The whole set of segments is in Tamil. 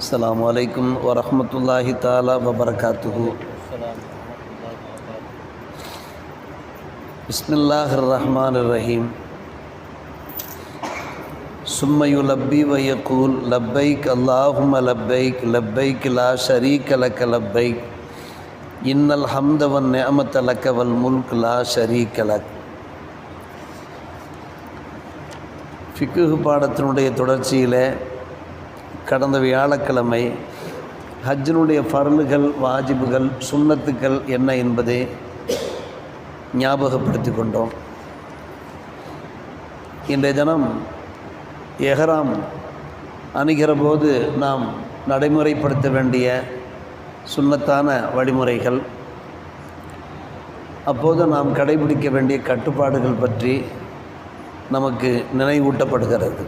அஸ்லாம் வலைக்கம் வரமத்துல்லாஹி தாலா வபரகாத்துஹு பிஸ்மில்லாஹ் ரஹ்மான் ரஹீம் சும்மையு லப்பி வயக்கூல் லப்பைக் அல்லாஹும லப்பைக் லப்பைக் லா ஷரீக் லக்க லப்பைக் இன்னல் ஹம்தவன் நேமத்த லக்க வல் முல்க் லா ஷரீக் லக் ஃபிக்கு பாடத்தினுடைய தொடர்ச்சியில் கடந்த வியாழக்கிழமை ஹஜ்ஜினுடைய ஃபர்லுகள் வாஜிபுகள் சுண்ணத்துக்கள் என்ன என்பதை ஞாபகப்படுத்தி கொண்டோம். இன்றைய தினம் எஹராம் அணுகிற போது நாம் நடைமுறைப்படுத்த வேண்டிய சுண்ணத்தான வழிமுறைகள். அப்போது நாம் கடைபிடிக்க வேண்டிய கட்டுப்பாடுகள் பற்றி நமக்கு நினைவூட்டப்படுகிறது.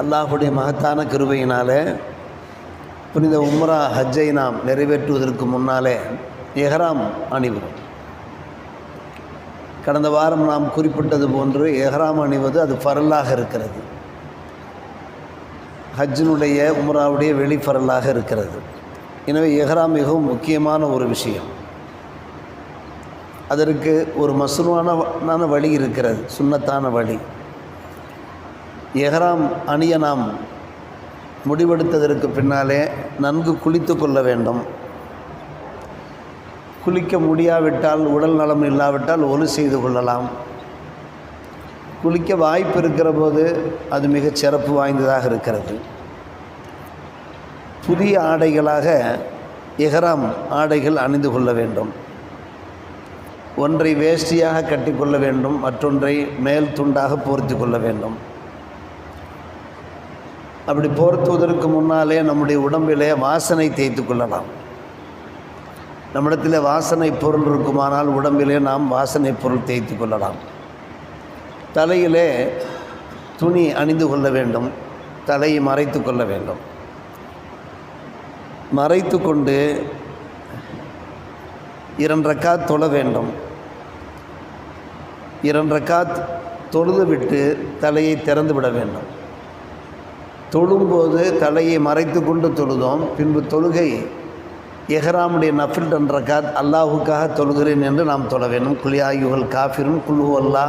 அல்லாஹுடைய மகத்தான கிருபையினால புனித உம்ரா ஹஜ்ஜை நாம் நிறைவேற்றுவதற்கு முன்னாலே எஹராம் அணிவோம் கடந்த வாரம் நாம் குறிப்பிட்டது போன்று எஹராம் அணிவது அது ஃபரலாக இருக்கிறது. ஹஜ்ஜினுடைய உம்ராவுடைய வெளிஃபரலாக இருக்கிறது. எனவே எஹராம் மிகவும் முக்கியமான ஒரு விஷயம். அதற்கு ஒரு மசுருவான வழி இருக்கிறது சுண்ணத்தான வழி. எஹராம் அணிய நாம் முடிவெடுத்ததற்கு பின்னாலே நன்கு குளித்து கொள்ள வேண்டும். குளிக்க முடியாவிட்டால் உடல் நலம் இல்லாவிட்டால் ஒலு செய்து கொள்ளலாம். குளிக்க வாய்ப்பு இருக்கிற போது அது மிகச் சிறப்பு வாய்ந்ததாக இருக்கிறது. புதிய ஆடைகளாக எஹராம் ஆடைகள் அணிந்து கொள்ள வேண்டும். ஒன்றை வேஷ்டியாக கட்டிக்கொள்ள வேண்டும் மற்றொன்றை மேல் துண்டாக போர்த்தி கொள்ள வேண்டும். அப்படி போர்த்துவதற்கு முன்னாலே நம்முடைய உடம்பிலே வாசனை தேய்த்து கொள்ளலாம். நம்மிடத்தில் வாசனை பொருள் இருக்குமானால் உடம்பிலே நாம் வாசனை பொருள் தேய்த்து கொள்ளலாம். தலையிலே துணி அணிந்து கொள்ள வேண்டும். தலையை மறைத்து கொள்ள வேண்டும். மறைத்து கொண்டு இரண்டு தொழ வேண்டும். இரண்டு தொழுது விட்டு தலையை திறந்து விட வேண்டும். தொழும்போது தலையை மறைத்து கொண்டு தொழுதோம். பின்பு தொழுகை எஹராமுடைய நஃபில் என்ற ரக்காத் அல்லாஹுக்காக தொழுகிறேன் என்று நாம் தொழ வேண்டும். குளியாயுகள் காஃபிரும் குல்ஹு அல்லா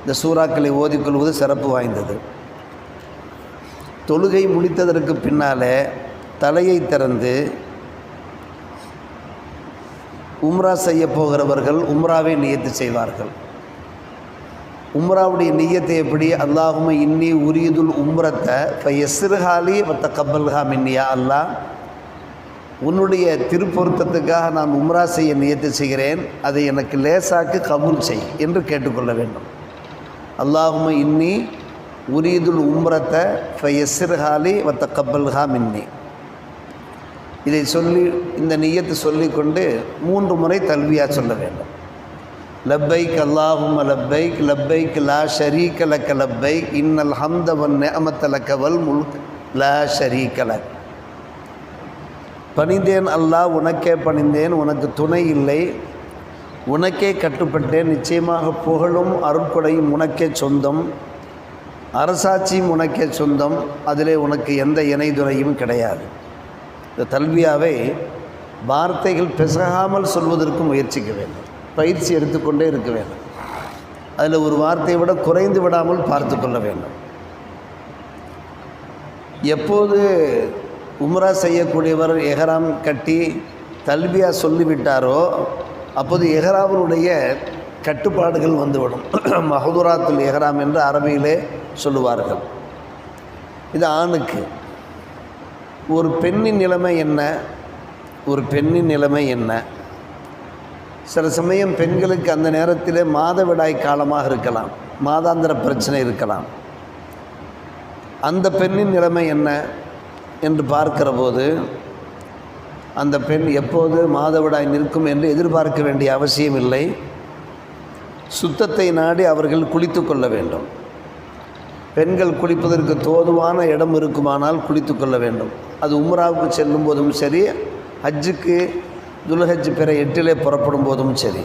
இந்த சூறாக்களை ஓதிக்கொள்வது சிறப்பு வாய்ந்தது. தொழுகை முடித்ததற்கு பின்னாலே தலையை திறந்து உம்ரா செய்ய போகிறவர்கள் உம்ராவை நியத்து செய்வார்கள். உம்ராவுடைய நீயத்தை எப்படி? அல்லாஹும இன்னி உரியதுல் உம்ரத்தை இப்போ எஸ்ருஹாலி வத்த கப்பல்ஹா மின்னியா அல்லாஹ். உன்னுடைய திருப்பொருத்தத்துக்காக நான் உம்ரா செய்ய நியத்து செய்கிறேன். அதை எனக்கு லேசாக்கு கபூல் செய் என்று கேட்டுக்கொள்ள வேண்டும். அல்லாஹும இன்னி உரியதுல் உம்ரத்தை இப்போ எஸ்ருஹாலி வத்த கப்பல்ஹா மின்னி. இதை சொல்லி இந்த நீயத்தை சொல்லிக்கொண்டு மூன்று முறை தல்வியா சொல்ல வேண்டும். லப்பைக் அல்லாஹும் லப்பைக் லப்பைக் லா ஷரீக்கலக்க லக்க லப்பைக் இன்னல் ஹம்தவன் நேமத்தலக்கவல் முல்க் லா ஷரீக்கலக் பணிந்தேன் அல்லாஹ் உனக்கே பணிந்தேன் உனக்கு துணை இல்லை. உனக்கே கட்டுப்பட்டேன் நிச்சயமாக புகழும் அருட்கொடையும் உனக்கே சொந்தம். அரசாட்சியும் உனக்கே சொந்தம். அதிலே உனக்கு எந்த இணைதுறையும் கிடையாது. இந்த தல்வியாவை வார்த்தைகள் பெசகாமல் சொல்வதற்கு முயற்சிக்க வேண்டும். பயிற்சி எடுத்துக்கொண்டே இருக்க வேண்டும். அதில் ஒரு வார்த்தையை விட குறைந்து விடாமல் பார்த்து கொள்ள வேண்டும். எப்போது உம்ரா செய்யக்கூடியவர் எஹராம் கட்டி தல்வியா சொல்லிவிட்டாரோ அப்போது எஹராமனுடைய கட்டுப்பாடுகள் வந்துவிடும். மஹதுராத்துல் எஹராம் என்று அரபியிலே சொல்லுவார்கள். இது ஆணுக்கு. ஒரு பெண்ணின் நிலைமை என்ன? ஒரு பெண்ணின் நிலைமை என்ன? சில சமயம் பெண்களுக்கு அந்த நேரத்தில் மாதவிடாய் காலமாக இருக்கலாம் மாதாந்திர பிரச்சனை இருக்கலாம். அந்த பெண்ணின் நிலைமை என்ன என்று பார்க்கிற போது அந்த பெண் எப்போது மாதவிடாய் நிற்கும் என்று எதிர்பார்க்க வேண்டிய அவசியம் இல்லை. சுத்தத்தை நாடி அவர்கள் குளித்து கொள்ள வேண்டும். பெண்கள் குளிப்பதற்கு தோதுவான இடம் இருக்குமானால் குளித்து கொள்ள வேண்டும். அது உம்ராவுக்கு செல்லும் போதும் சரி ஹஜ்ஜுக்கு துல்ஹஜ் பிற எட்டிலே புறப்படும் போதும் சரி.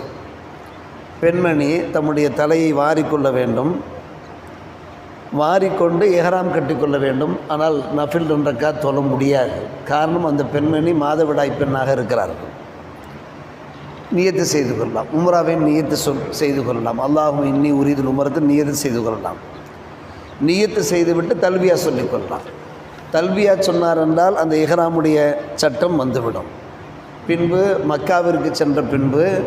பெண்மணி தம்முடைய தலையை வாரிக்கொள்ள வேண்டும். வாரிக்கொண்டு எஹராம் கட்டிக்கொள்ள வேண்டும். ஆனால் நஃபில் ரெண்டக்கா தொழ முடியாது. காரணம் அந்த பெண்மணி மாதவிடாய் பெண்ணாக இருக்கிறார்கள் நியத்து செய்து கொள்ளலாம். உமராவை நியத்து சொல் செய்து கொள்ளலாம். அல்லாஹும் இன்னி உரிது உமரத்து நியத்து செய்து கொள்ளலாம். நியத்து செய்துவிட்டு தல்வியா சொல்லிக் கொள்ளலாம். தல்வியா சொன்னார் என்றால் அந்த எஹராமுடைய சட்டம் வந்துவிடும். பின்பு மக்காவிற்கு சென்ற பின்பு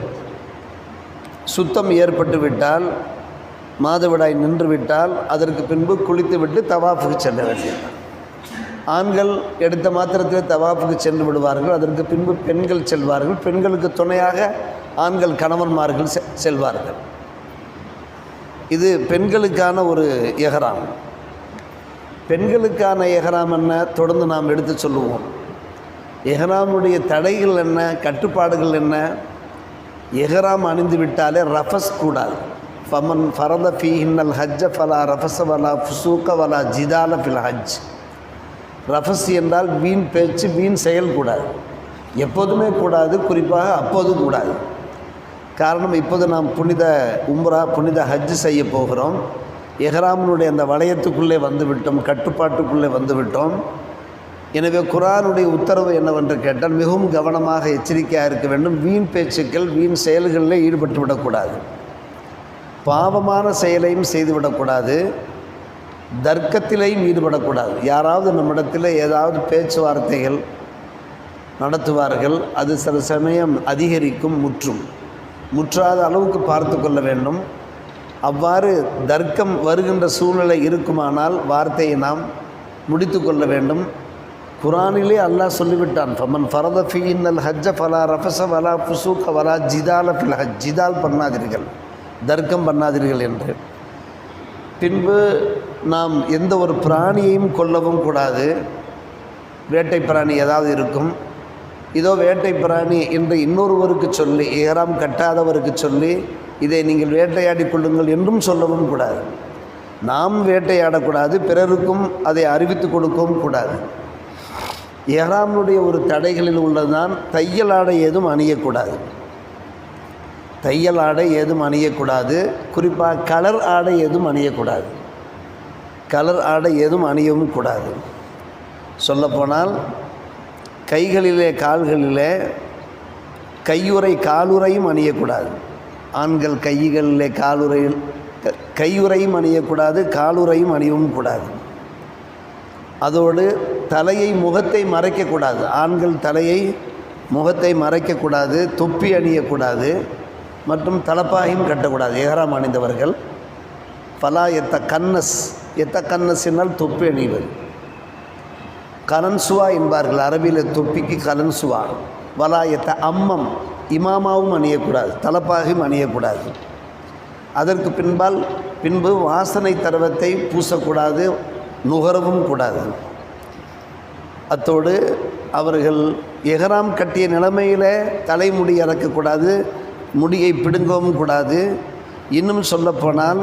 சுத்தம் ஏற்பட்டு விட்டால் மாதவிடாய் நின்றுவிட்டால் அதற்கு பின்பு குளித்துவிட்டு தவாஃபுக்கு செல்ல வேண்டியது. ஆண்கள் எடுத்த மாத்திரத்தில் தவாஃபுக்கு சென்று விடுவார்கள் அதற்கு பின்பு பெண்கள் செல்வார்கள். பெண்களுக்கு துணையாக ஆண்கள் கணவன்மார்கள் செ- செல்வார்கள். இது பெண்களுக்கான ஒரு எஹராம். பெண்களுக்கான எகராம் என்ன? தொடர்ந்து நாம் எடுத்து சொல்லுவோம். எஹ்ராமுடைய தடைகள் என்ன கட்டுப்பாடுகள் என்ன? எஹராம் அணிந்து விட்டாலே ரஃபஸ் கூடாது. ஃபமன் ஃபரத ஃபீஹின்னல் ஹஜ்ஜ ஃபலா ரஃபஸ வலா ஃபுசூக்க வலா ஜிதால ஃபில் ஹஜ் ரஃபஸ் என்றால் வீண் பேச்சு வீண் செயல் கூடாது. எப்போதுமே கூடாது குறிப்பாக அப்போது கூடாது. காரணம் இப்போது நாம் புனித உம்ரா புனித ஹஜ் செய்ய போகிறோம். எஹ்ராமனுடைய அந்த வளையத்துக்குள்ளே வந்துவிட்டோம் கட்டுப்பாட்டுக்குள்ளே வந்துவிட்டோம் எனவே குரானுடைய உத்தரவு என்னவென்று கேட்டால் மிகவும் கவனமாக எச்சரிக்கையாக இருக்க வேண்டும். வீண் பேச்சுக்கள் வீண் செயல்களில் ஈடுபட்டு விடக்கூடாது. பாவமான செயலையும் செய்துவிடக்கூடாது தர்க்கத்திலையும் ஈடுபடக்கூடாது. யாராவது நம்மிடத்தில் ஏதாவது பேச்சுவார்த்தைகள் நடத்துவார்கள் அது சில சமயம் அதிகரிக்கும் முற்றும். முற்றாத அளவுக்கு பார்த்து கொள்ள வேண்டும். அவ்வாறு தர்க்கம் வருகின்ற சூழ்நிலை இருக்குமானால் வார்த்தையை நாம் முடித்து கொள்ள வேண்டும். குரானிலே அல்லாஹ் சொல்லிவிட்டான் ஃபமன் ஃபரத ஃபீன்னல் ஹஜ்ஜ ஃபலா ரஃபச வலா ஃபுசூக்க வலா ஜிதால ஃபில் ஹஜ். ஜிதால் பண்ணாதீர்கள் தர்க்கம் பண்ணாதீர்கள் என்று. பின்பு நாம் எந்த ஒரு பிராணியையும் கொல்லவும் கூடாது. வேட்டை பிராணி ஏதாவது இருக்கும். இதோ வேட்டை பிராணி என்று இன்னொருவருக்கு சொல்லி ஏறாம் கட்டாதவருக்கு சொல்லி இதை நீங்கள் வேட்டையாடி கொள்ளுங்கள் என்றும் சொல்லவும் கூடாது. நாம் வேட்டையாடக்கூடாது பிறருக்கும் அதை அறிவித்து கொடுக்கவும் கூடாது. ஏழாமனுடைய ஒரு தடைகளில் உள்ளதுதான் தையல் ஆடை ஏதும் அணியக்கூடாது. தையல் ஆடை ஏதும் அணியக்கூடாது. குறிப்பாக கலர் ஆடை ஏதும் அணியக்கூடாது. கலர் ஆடை ஏதும் அணியவும் கூடாது. சொல்லப்போனால் கைகளிலே கால்களிலே கையுறை காலுறையும் அணியக்கூடாது. ஆண்கள் கைகளிலே காலுறையில் க- கையுறையும் அணியக்கூடாது காலுறையும் அணியவும் கூடாது. அதோடு தலையை முகத்தை மறைக்கக்கூடாது. ஆண்கள் தலையை முகத்தை மறைக்கக்கூடாது தொப்பி அணியக்கூடாது மற்றும் தலப்பாகையும் கட்டக்கூடாது. ஏகராம் அணிந்தவர்கள் பலா எத்த கன்னஸ்? எத்த கன்னஸினால் தொப்பி அணிவது. கலன்சுவா என்பார்கள். அரபியில் தொப்பிக்கு கலன்சுவா வலாயத்த அம்மம்? இமாமாவும் அணியக்கூடாது தலப்பாகையும் அணியக்கூடாது. அதற்கு பின்பால் பின்பு வாசனை தருவத்தை பூசக்கூடாது நுகரவும் கூடாது. அத்தோடு அவர்கள் எகராம் கட்டிய நிலைமையில் தலைமுடி இறக்கக்கூடாது முடியை பிடுங்கவும் கூடாது. இன்னும் சொல்லப்போனால்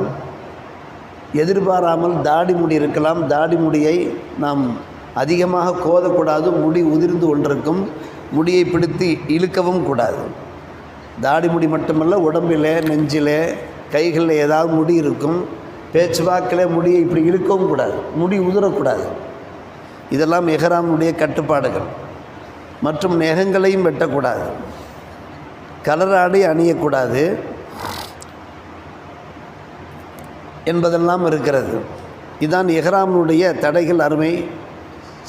எதிர்பாராமல் தாடி முடி இருக்கலாம். தாடி முடியை நாம் அதிகமாக கோதக்கூடாது. முடி உதிர்ந்து கொண்டிருக்கும். முடியை பிடித்து இழுக்கவும் கூடாது. தாடி முடி மட்டுமல்ல உடம்பில் நெஞ்சில் கைகளில் ஏதாவது முடி இருக்கும். பேச்சுவாக்கில் முடியை இப்படி இழுக்கவும் கூடாது. முடி உதிரக்கூடாது. இதெல்லாம் எஹராமுடைய கட்டுப்பாடுகள். மற்றும் நெகங்களையும் வெட்டக்கூடாது. கலர் ஆடை அணியக்கூடாது. என்பதெல்லாம் இருக்கிறது. இதான் எஹ்ராமுடைய தடைகள் அருமை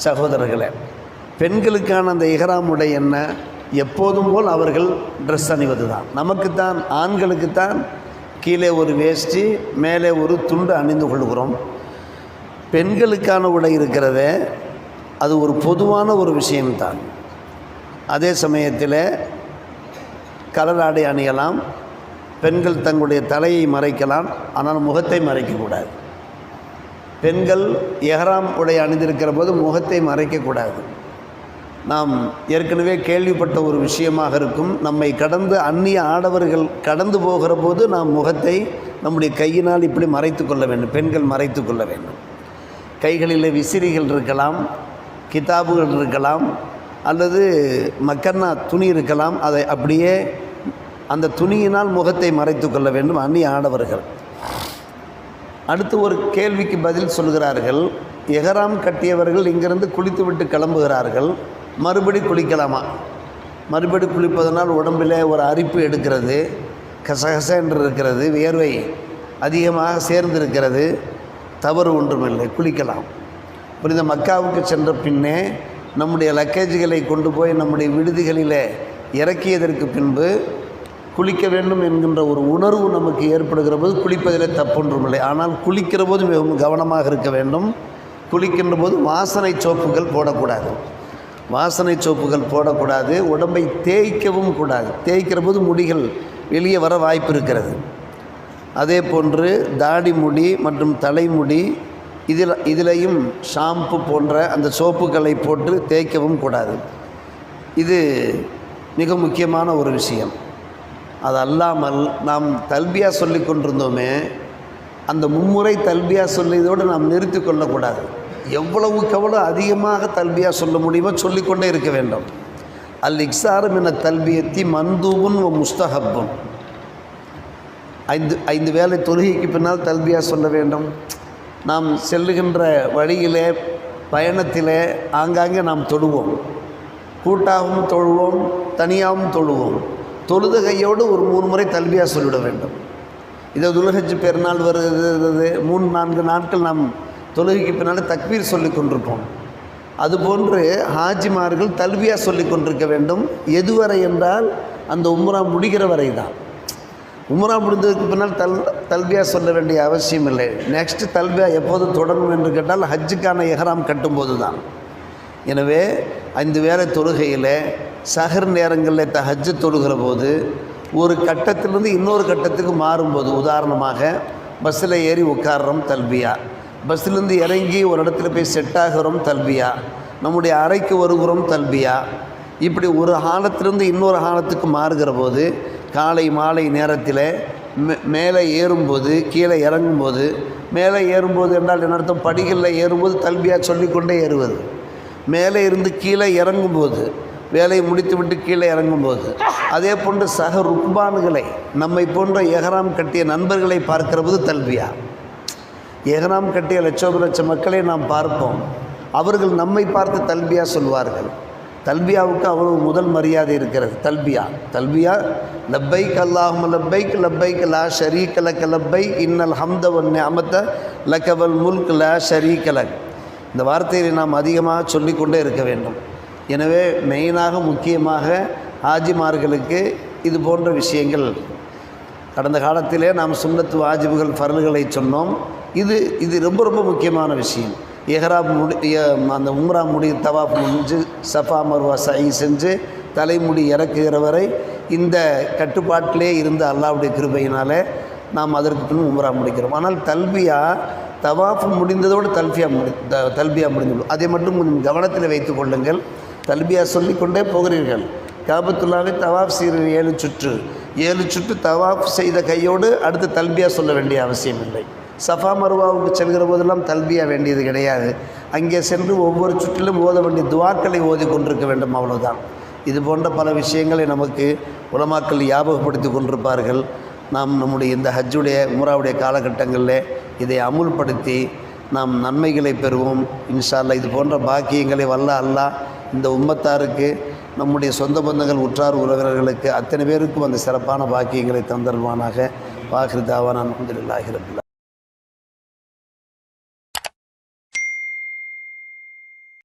சகோதரர்களே. பெண்களுக்கான அந்த இஹ்ராமுடைய என்ன எப்போதும் போல் அவர்கள் ட்ரெஸ் அணிவது தான் நமக்குத்தான் ஆண்களுக்குத்தான் கீழே ஒரு வேஷ்டி மேலே ஒரு துண்டு அணிந்து கொள்கிறோம். பெண்களுக்கான உடை இருக்கிறதே. அது ஒரு பொதுவான ஒரு விஷயம்தான். அதே சமயத்தில் கலர் ஆடை அணியலாம் பெண்கள் தங்களுடைய தலையை மறைக்கலாம் ஆனால் முகத்தை மறைக்கக்கூடாது. பெண்கள் எஹராம் உடை அணிந்திருக்கிற போது முகத்தை மறைக்கக்கூடாது. நாம் ஏற்கனவே கேள்விப்பட்ட ஒரு விஷயமாக இருக்கும். நம்மை கடந்து அந்நிய ஆடவர்கள் கடந்து போகிற போது நாம் முகத்தை நம்முடைய கையினால் இப்படி மறைத்து கொள்ள வேண்டும் பெண்கள் மறைத்து கொள்ள வேண்டும். கைகளில் விசிறிகள் இருக்கலாம் கிதாபுகள் இருக்கலாம் அல்லது மக்கன்னா துணி இருக்கலாம் அதை அப்படியே அந்த துணியினால் முகத்தை மறைத்து கொள்ள வேண்டும் அந்நிய ஆடவர்கள். அடுத்து ஒரு கேள்விக்கு பதில் சொல்கிறார்கள் எகராம் கட்டியவர்கள் இங்கிருந்து குளித்துவிட்டு கிளம்புகிறார்கள் மறுபடி குளிக்கலாமா? மறுபடி குளிப்பதனால் உடம்பில் ஒரு அரிப்பு எடுக்கிறது கசகச என்று இருக்கிறது வியர்வை அதிகமாக சேர்ந்திருக்கிறது தவறு ஒன்றுமில்லை குளிக்கலாம். புரிந்த மக்காவுக்கு சென்ற பின்னே நம்முடைய லக்கேஜ்களை கொண்டு போய் நம்முடைய விடுதிகளில் இறக்கியதற்கு பின்பு குளிக்க வேண்டும் என்கின்ற ஒரு உணர்வு நமக்கு ஏற்படுகிற போது குளிப்பதில் தப்பொன்றுமில்லை. ஆனால் குளிக்கிற போது மிகவும் கவனமாக இருக்க வேண்டும். குளிக்கின்ற போது வாசனை சோப்புகள் போடக்கூடாது. வாசனை சோப்புகள் போடக்கூடாது. உடம்பை தேய்க்கவும் கூடாது. தேய்க்கிற போது முடிகள் வெளியே வர வாய்ப்பு இருக்கிறது. அதே போன்று தாடி முடி மற்றும் தலைமுடி இதில் இதிலையும் ஷாம்பு போன்ற அந்த சோப்புகளை போட்டு தேய்க்கவும் கூடாது. இது மிக முக்கியமான ஒரு விஷயம். அது அல்லாமல் நாம் தல்பியா சொல்லி கொண்டிருந்தோமே அந்த மும்முறை தல்பியா சொல்லியதோடு நாம் நிறுத்தி கொள்ளக்கூடாது. எவ்வளவுக்கு எவ்வளோ அதிகமாக தல்பியா சொல்ல முடியுமோ சொல்லிக்கொண்டே இருக்க வேண்டும். அல் இக்ஸாரும் என தல்பியத்தி மந்தூபுன் ஒ முஸ்தஹப்புன். ஐந்து ஐந்து வேளை தொழுகைக்கு பின்னால் தல்பியா சொல்ல வேண்டும். நாம் செல்லுகின்ற வழியிலே பயணத்திலே ஆங்காங்கே நாம் தொழுவோம். கூட்டாகவும் தொழுவோம் தனியாகவும் தொழுவோம். தொழுத கையோடு ஒரு மூணு முறை தல்வியாக சொல்லிவிட வேண்டும். இதை துலகச்சு பெருநாள் வருகிறது மூணு நான்கு நாட்கள் நாம் தொழுகைக்கு பின்னால் தக்பீர் சொல்லி கொண்டிருப்போம். அதுபோன்று ஹாஜிமார்கள் தல்வியாக சொல்லி கொண்டிருக்க வேண்டும். எதுவரை என்றால் அந்த உம்ரா முடிகிற வரை தான் உம்ரா முடிந்ததுக்கு பின்னால் தல் தல்பியா சொல்ல வேண்டிய அவசியம் இல்லை. நெக்ஸ்ட் தல்பியா எப்போது தொடரும் என்று கேட்டால் ஹஜ்ஜுக்கான எஹராம் கட்டும்போது தான் எனவே ஐந்து வேளை தொழுகையில் சஹர் நேரங்களில் த ஹஜ்ஜு தொழுகிற போது ஒரு கட்டத்திலிருந்து இன்னொரு கட்டத்துக்கு மாறும்போது உதாரணமாக பஸ்ஸில் ஏறி உட்கார்றோம் தல்பியா பஸ்ஸிலேருந்து இறங்கி ஒரு இடத்துல போய் செட் ஆகிறோம் தல்பியா நம்முடைய அறைக்கு வருகிறோம் தல்பியா இப்படி ஒரு காலத்திலிருந்து இன்னொரு காலத்துக்கு மாறுகிற போது காலை மாலை நேரத்தில் மே மேலே ஏறும்போது கீழே இறங்கும்போது மேலே ஏறும்போது என்றால் என்ன அர்த்தம்? படிகளில் ஏறும்போது தல்பியா சொல்லிக்கொண்டே ஏறுவது. மேலே இருந்து கீழே இறங்கும்போது வேலையை முடித்துவிட்டு கீழே இறங்கும்போது அதே போன்று சக ருக்பான்களை நம்மை போன்ற எஹராம் கட்டிய நண்பர்களை பார்க்கிற போது தல்வியா எஹராம் கட்டிய லட்சோப லட்ச மக்களை நாம் பார்ப்போம். அவர்கள் நம்மை பார்த்து தல்பியா சொல்வார்கள். தல்பியாவுக்கு அவ்வளவு முதல் மரியாதை இருக்கிறது. தல்பியா. தல்பியா லப்பைக் அல்லாஹும் லப்பைக் லப்பைக் லா ஷரீக் லக்க லப்பைக் இன்னல் ஹம்தவன் அமத்த லக்கவல் முல்க் லா ஷரீக் லக். இந்த வார்த்தையை நாம் அதிகமாக சொல்லிக்கொண்டே இருக்க வேண்டும். எனவே மெயினாக முக்கியமாக ஆஜிமார்களுக்கு இது போன்ற விஷயங்கள். கடந்த காலத்திலே நாம் சுண்ணத்து வாஜிபுகள் ஃபரல்களை சொன்னோம். இது இது ரொம்ப ரொம்ப முக்கியமான விஷயம். எஹராப் முடி அந்த உம்ரா முடி தவாப் முடிஞ்சு சஃபா மர்வா சை செஞ்சு தலைமுடி இறக்குகிற வரை இந்த கட்டுப்பாட்டிலே இருந்த அல்லாவுடைய கிருபையினால் நாம் அதற்கு பின் உம்ரா முடிக்கிறோம். ஆனால் தல்பியா தவாஃப் முடிந்ததோடு தல்பியா முடி த- தல்பியா முடிந்துவிடும். அதை மட்டும் கொஞ்சம் கவனத்தில் வைத்து கொள்ளுங்கள். தல்பியா சொல்லிக்கொண்டே போகிறீர்கள். காபத்துல்லாவே தவாஃப் செய்கிற ஏழு சுற்று. ஏழு சுற்று தவாஃப் செய்த கையோடு அடுத்து தல்பியா சொல்ல வேண்டிய அவசியம் இல்லை சஃபா மருவாவுக்கு செல்கிற போதெல்லாம் தல்பியா வேண்டியது கிடையாது. அங்கே சென்று ஒவ்வொரு சுற்றிலும் ஓத வேண்டிய துவாக்களை ஓதி கொண்டிருக்க வேண்டும் அவ்வளவுதான். இது போன்ற பல விஷயங்களை நமக்கு உலமாக்கள் ஞாபகப்படுத்தி கொண்டிருப்பார்கள். நாம் நம்முடைய இந்த ஹஜ்ஜுடைய உமராவுடைய காலகட்டங்களில் இதை அமுல்படுத்தி நாம் நன்மைகளை பெறுவோம். இன்ஷா அல்லாஹ் இது போன்ற பாக்கியங்களை வல்ல அல்லாஹ் இந்த உம்மத்தாருக்கு நம்முடைய சொந்த பந்தங்கள் உற்றார் உறவினர்களுக்கு அத்தனை பேருக்கும் அந்த சிறப்பான பாக்கியங்களை தந்தருவானாக வாகிருதாவான் அலமதுல்லாஹி